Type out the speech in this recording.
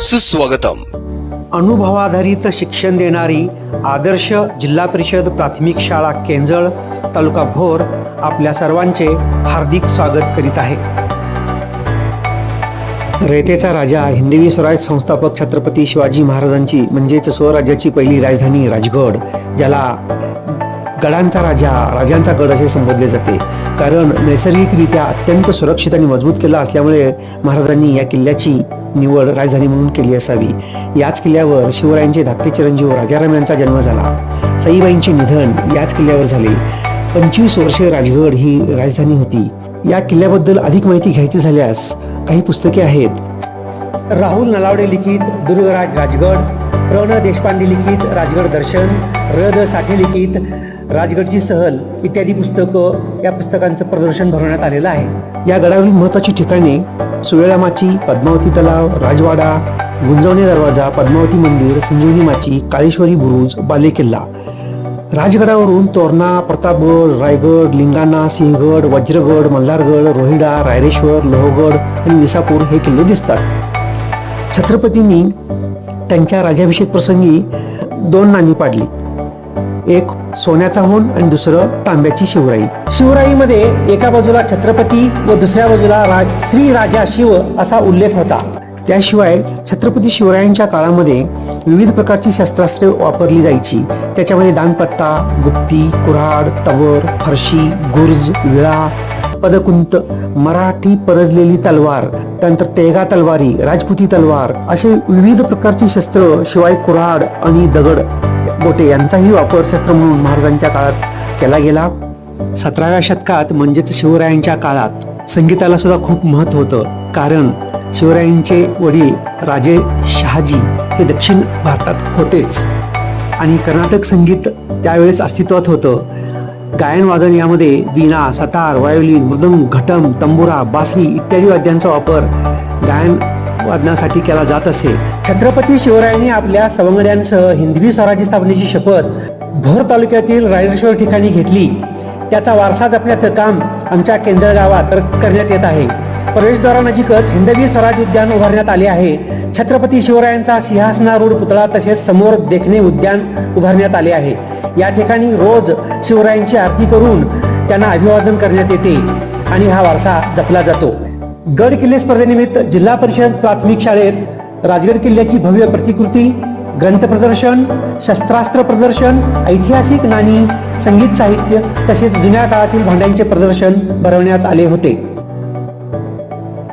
सुस्वागतम. अनुभवाधारित शिक्षण देणारी आदर्श जिल्हा परिषद प्राथमिक शाळा केंजळ तालुका भोर आपल्या सर्वांचे हार्दिक स्वागत करीत आहे. रयतेचा राजा हिंदवी स्वराज संस्थापक छत्रपती शिवाजी महाराजांची म्हणजेच स्वराज्याची पहिली राजधानी राजगड ज्याला गडांचा राजा राजांचा गड असे संबोधले जाते. कारण नैसर्गिकरित्या अत्यंत सुरक्षित आणि मजबूत किल्ला असल्यामुळे महाराजांनी या किल्ल्याची निवड राजधानी म्हणून केली असावी. याच किल्ल्यावर शिवरायांचे धाकटे चिरंजीव राजाराम यांचा जन्म झाला. सईबाईंचे निधन याच किल्ल्यावर झाले. पंचवीस वर्षे राजगड ही राजधानी होती. या किल्ल्याबद्दल अधिक माहिती घ्यायची झाल्यास काही पुस्तके आहेत. राहुल नलावडे लिखित दुर्गराज राजगड प्रण न देशपांडे लिखित राजगड दर्शन र द साठे लिखित राजगडची सहल इत्यादी पुस्तकं या पुस्तकांचं प्रदर्शन भरवण्यात आलेलं आहे. या गडावरील महत्वाची ठिकाणे सुवेळामाची पद्मावती तलाव राजवाडा गुंजवणे दरवाजा पद्मावती मंदिर संजीवनी माची काळेश्वरी बुरुज बाले किल्ला राजगडावरून तोरणा प्रतापगड रायगड लिंगाणा सिंहगड वज्रगड मल्हारगड रोहिडा रायरेश्वर लोहगड आणि विसापूर हे किल्ले दिसतात. छत्रपतींनी त्यांच्या राजाभिषेक प्रसंगी दोन नाणी पाडली. एक सोन्याचा होन आणि दुसरं तांब्याची शिवराई. शिवराईमध्ये एका बाजूला छत्रपती व दुसऱ्या बाजूला राज श्री राजा शिव असा उल्लेख होता. त्याशिवाय छत्रपती शिवरायांच्या काळामध्ये विविध प्रकारची शस्त्रास्त्रे वापरली जायची. त्याच्यामध्ये दानपत्ता गुप्ती कुऱ्हाड तवर फरशी गुर्ज विळा पदकुंत मराठी परजलेली तलवार त्यानंतर तेगा तलवारी राजपुती तलवार असे विविध प्रकारची शस्त्र शिवाय कुऱ्हाड आणि दगड बोटे यांचाही वापर शस्त्र म्हणून महाराजांच्या काळात केला गेला. सतराव्या शतकात म्हणजेच शिवरायांच्या काळात संगीताला सुद्धा खूप महत्त्व होतं. कारण शिवरायांचे वडील राजे शहाजी हे दक्षिण भारतात होतेच. आणि कर्नाटक संगीत त्यावेळेस अस्तित्वात होतं. गायनवादन यामध्ये वीणा सतार वायोलिन मृदंग घटम तंबुरा बासरी इत्यादी वाद्यांचा वापर गायन वादनासाठी केला जात असे. छत्रपती शिवरायांनी आपल्या सवंगड्यांसह हिंदवी स्वराज्य स्थापनेची शपथ भोर तालुक्यातील रायरेश्वर ठिकाणी घेतली. त्याचा वारसा जपण्याचं काम आमच्या केंजळ गावात करण्यात येत आहे. प्रवेशद्वारानजीकच हिंदवी स्वराज उद्यान उभारण्यात आले आहे. छत्रपती शिवरायांचा सिंहासनारूढ पुतळा तसेच समोर देखणे उद्यान उभारण्यात आले आहे. या ठिकाणी रोज शिवरायांची आरती करून त्यांना अभिवादन करण्यात येते आणि हा वारसा जपला जातो. गड किल्ले स्पर्धेनिमित्त जिल्हा परिषद प्राथमिक शाळेत राजगड किल्ल्याची भव्य प्रतिकृती ग्रंथ प्रदर्शन शस्त्रास्त्र प्रदर्शन ऐतिहासिक नाणी संगीत साहित्य तसेच जुन्या काळातील भांड्यांचे प्रदर्शन भरवण्यात आले होते.